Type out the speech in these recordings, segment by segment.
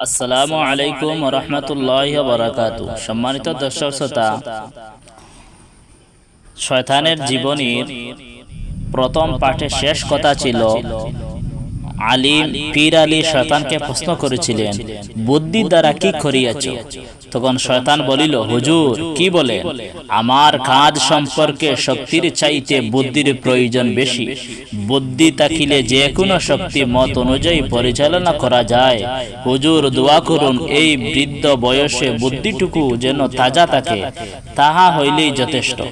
আসসালামু আলাইকুম রহমতুল্লাহ বরাকাত সম্মানিত দর্শক শ্রোতা শয়তানের জীবনীর প্রথম পাঠে শেষ কথা ছিল আলিম পীর আলী শয়তানকে প্রশ্ন করেছিলেন বুদ্ধি দ্বারা কি করিয়াছ? তখন শয়তান বলিল হুজুর কি বলে আমার কাজ সম্পর্কে শক্তির চাইতে বুদ্ধির প্রয়োজন বেশি। বুদ্ধি থাকিলে যে কোনো শক্তি মত অনুযায়ী পরিচালনা করা যায়। হুজুর দোয়া করুন এই বৃদ্ধ বয়সে বুদ্ধিটুকু যেন তাজা থাকে তাহা হইলেই যথেষ্ট।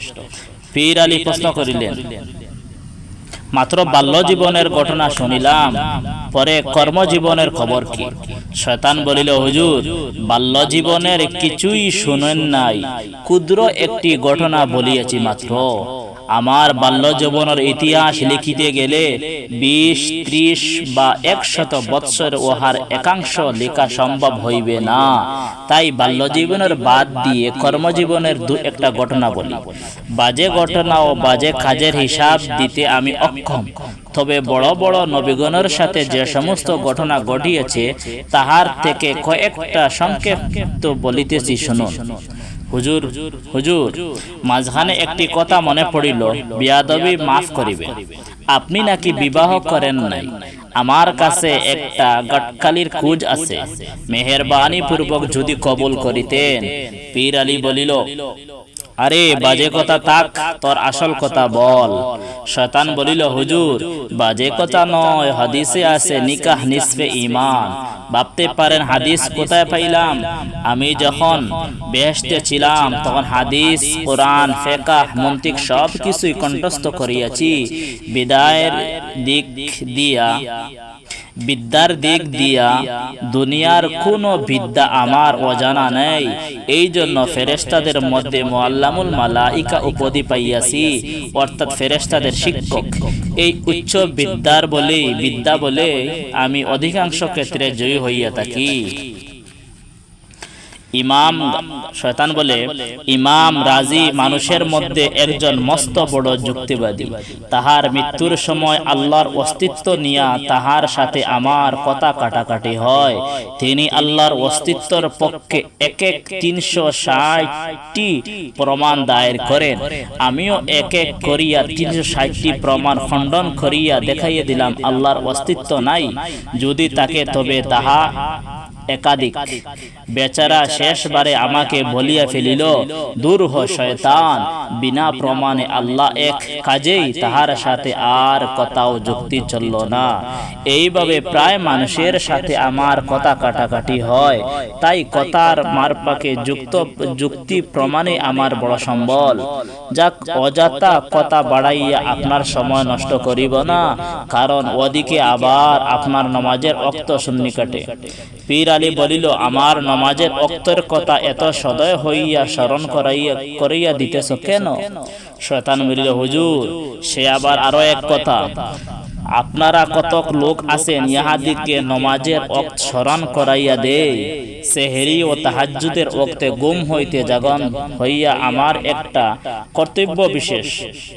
পীর আলী প্রশ্ন করিলেন মাত্র বাল্য জীবনের ঘটনা শুনিলাম। পরে কর্মজীবনের খবর কি? শয়তান বলিল হুজুর বাল্য জীবনের কিছুই শুনেন নাই। ক্ষুদ্র একটি ঘটনা বলিয়াছি মাত্র। আমার বাল্য জীবনের ইতিহাস লিখিতে গেলে বিশ, ত্রিশ বা একশত বৎসর উহার একাংশ লেখা সম্ভব হইবে না। তাই বাল্য জীবনের বাদ দিয়ে কর্মজীবনের দু একটা ঘটনা বলি। বাজে ঘটনা ও বাজে কাজের হিসাব দিতে আমি অক্ষম। তবে বড় বড় নবীগণের সাথে যে সমস্ত ঘটনা ঘটিয়েছে, তাহার থেকে কয়েকটা সংক্ষিপ্ত বলিতেছি শুনুন। হুজুর হুজুর মাঝখানে একটি কথা মনে পড়িল, বিয়াদবি মাফ করিবে। আপনি নাকি বিবাহ করেন নাই? আমার কাছে একটা গটকালির খুঁজ আছে। মেহরবানি পূর্বক যদি কবুল করিতেন, পীর আলী বলিল আরে বাজে কথা তাক তোর আসল কথা বল। শয়তান বলিল, হুজুর, বাজে কথা নয়, হাদিসে আছে নিকাহ নিসফে ইমান ভাবতে পারেন হাদিস কোথায় পাইলাম? আমি যখন বেহেশতে ছিলাম, তখন হাদিস, কোরআন, ফেকাহ, মন্তিক সব কিছুই কণ্ঠস্থ করিয়াছি। বিদায়ের দিক দিয়া বিদ্যার দিক দিয়া দুনিয়ার কোনো বিদ্যা আমার অজানা নেই। এই জন্য ফেরেস্তাদের মধ্যে মোয়াল্লামুল মালাইকা উপাধি পাইয়াছি অর্থাৎ ফেরেস্তাদের শিক্ষক। এই উচ্চ বিদ্যার বলে বিদ্যা বলে আমি অধিকাংশ ক্ষেত্রে জয়ী হইয়া থাকি। ইমাম শয়তান বলে, ইমাম রাজি মানুষের মধ্যে একজন মস্ত বড় যুক্তিবাদী। তাহার মৃত্যুর সময় আল্লাহর অস্তিত্ব নিয়া তাহার সাথে আমার কথা কাটাকাটি হয়। তিনি আল্লাহর অস্তিত্বর পক্ষে এক এক তিনশো ষাটটি প্রমাণ দায়ের করেন। আমিও এক এক করিয়া তিনশো ষাটটি প্রমাণ খণ্ডন করিয়া দেখাইয়া দিলাম, আল্লাহর অস্তিত্ব নাই। যদি তাকে তবে তাহা একাধিক। বেচারা শেষবারে আমাকে বলিয়া ফেলিল দূর হ শয়তান বিনা প্রমাণে আল্লাহ এক কাজেই তাহার সাথে আর কথাও যুক্তি চলল না। এইভাবে প্রায় মানুষের সাথে আমার কথা কাটাকাটি হয়। তাই কথার মারপাকে যুক্ত যুক্তি প্রমাণে আমার বড় সম্বল। যাক অজাতা কথা বাড়াইয়া আপনার সময় নষ্ট করিব না। কারণ ওদিকে আবার আপনার নমাজের অক্ত শূন্য কাটে পীর আলী বলিল, আমার নমাজের অক্তের কথা এত সদয় হইয়া স্মরণ করাইয়া, করিয়া দিতেছ কেন? শয়তান বলিল, হুজুর, সে আবার আরও এক কথা। আপনারা কতক লোক আছেন ইহাদিকে নমাজের অক্ত স্মরণ করাইয়া দে সেহেরি ও তাহাজ্জুদের অক্তে গুম হইতে জাগন হইয়া আমার একটা কর্তব্য বিশেষ।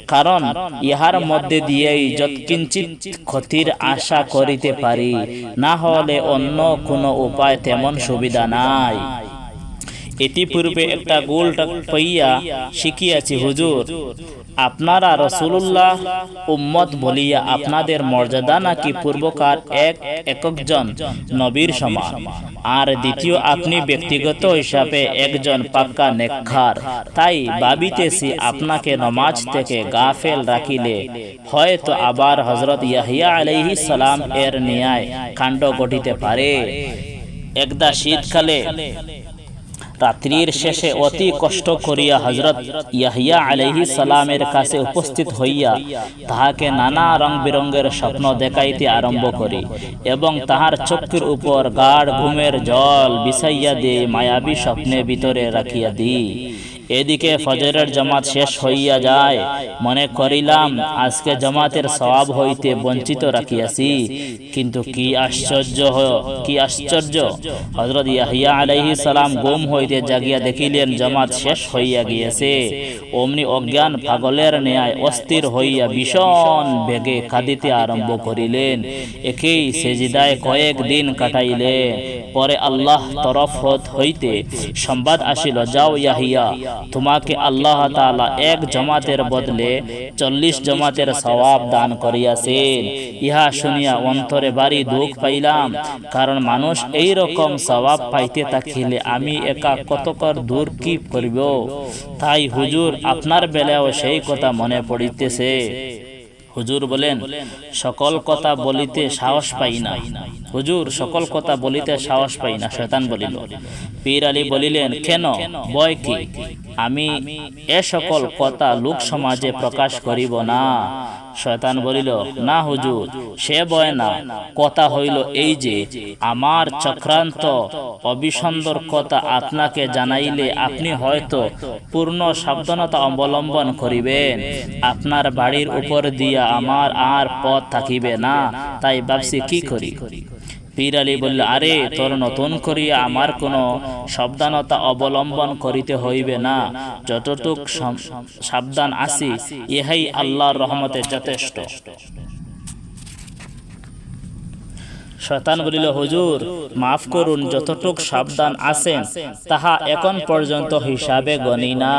কারণ ইহার মধ্যে দিয়েই যৎকিঞ্চিত ক্ষতির আশা করিতে পারি, না হলে অন্য কোনো উপায় তেমন সুবিধা নাই। ইতিপূর্বে একটা গোল পাইয়া শিখিয়াছি হুজুর। আপনারা রসুল্লাহ উম্মত বলিয়া আপনাদের মর্যাদা নাকি পূর্বকার এক একজন নবীর সমান? আর দ্বিতীয় আপনি ব্যক্তিগত হিসাবে একজন পাক্কা নেক্ষার তাই ভাবিতেছি আপনাকে নমাজ থেকে গাফেল রাখিলে হয়তো আবার হজরত ইয়াহিয়া আলাইহি সালাম এর ন্যায় কাণ্ড ঘটিতে পারে। একদা শীতকালে রাত্রির শেষে অতি কষ্ট করিয়া হজরত ইয়াহিয়া আলহি সালামের কাছে উপস্থিত হইয়া তাহাকে নানা রং বিরঙ্গের স্বপ্ন দেখাইতে আরম্ভ করি এবং তাহার চক্ষুর উপর গাঢ় ঘুমের জল বিছাইয়া দিয়ে মায়াবী স্বপ্নে ভিতরে রাখিয়া দিই। এদিকে ফজরের জামাত শেষ হইয়া যায়। মনে করিলাম, আজকে জামাতের সওয়াব হইতে বঞ্চিত রাখিয়াছি। কিন্তু কি আশ্চর্য কি আশ্চর্য। হজরত ইয়াহিয়া আলাইহি সালাম গুম হইতে জাগিয়া দেখিলেন জামাত শেষ হইয়া গিয়েছে। অমনি অজ্ঞান পাগলের ন্যায় অস্থির হইয়া ভীষণ বেগে কাঁদিতে আরম্ভ করিলেন। একেই সেজিদায় কয়েক দিন কাটাইলেন পরে আল্লাহ তরফ হইতে সংবাদ আসিল, যাও ইয়াহিয়া তোমাকে আল্লাহ তাআলা এক জমাতের বদলে চল্লিশ জমাতের সওয়াব দান করিয়াছেন। ইহা শুনিয়া অন্তরে বাড়ি দুঃখ পাইলাম, কারণ মানুষ এই রকম সওয়াব পাইতে থাকিলে আমি একা কতকর দূর কি করিব। তাই হুজুর, আপনার বেলাও সেই কথা মনে পড়িতেছে। হুজুর বলেন, সকল কথা বলিতে সাহস পাই না। হুজুর, সকল কথা বলিতে সাহস পাই না, শয়তান বলিল। পীর আলী বলিলেন, কেন? বয় কি? আমি এ সকল কথা লোক সমাজে প্রকাশ করিব না। শয়তান বলিল, না হুজুর, সে বয় না। কথা হইল এই যে, আমার চক্রান্ত অবিসন্দর কথা আপনাকে জানাইলে আপনি হয়তো পূর্ণ সাবধানতা অবলম্বন করিবেন। আপনার বাড়ির উপর দিয়া আমার আর পথ থাকিবে না। তাই ভাবছি কি করি? পীর আলী বলল আরে তোর নতুন করিয়া আমার কোনো সাবধানতা অবলম্বন করিতে হইবে না। যতটুক সাবধান আছি ইহাই আল্লাহর রহমতে যথেষ্ট। শয়তান বলিল, হুজুর, মাফ করুন, যতটুক সাবধান আছেন, তাহা এখন পর্যন্ত হিসাবে গণি না।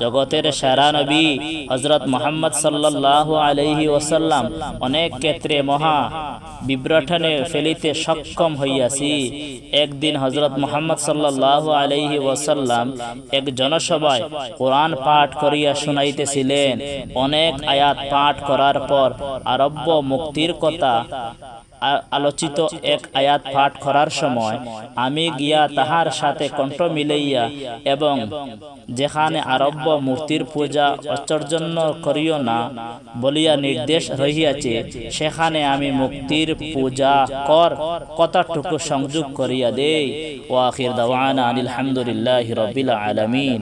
জগতের সেরা নবী হজরত মোহাম্মদ সাল্লাল্লাহু আলাইহি ওসাল্লাম অনেক ক্ষেত্রে মহা বিব্রটনে ফেলিতে সক্ষম হইয়াছি। একদিন হজরত মোহাম্মদ সাল্লাল্লাহু আলাইহি ওসাল্লাম এক জনসভায় কোরআন পাঠ করিয়া শুনাইতেছিলেন। অনেক আয়াত পাঠ করার পর আরব্য মুক্তির কথা আলোচিত এক আয়াত পাঠ করার সময় আমি গিয়া তাহার সাথে কণ্ঠ মিলাইয়া এবং যেখানে আরব্য মূর্তির পূজা অচর্জন্য করিও না বলিয়া নির্দেশ রহিয়াছে, সেখানে আমি মুক্তির পূজা কর কতটুকু সংযোগ করিয়া দেই। ওয়াখির দাওয়ানা আলহামদুলিল্লাহ রবিল আলামিন।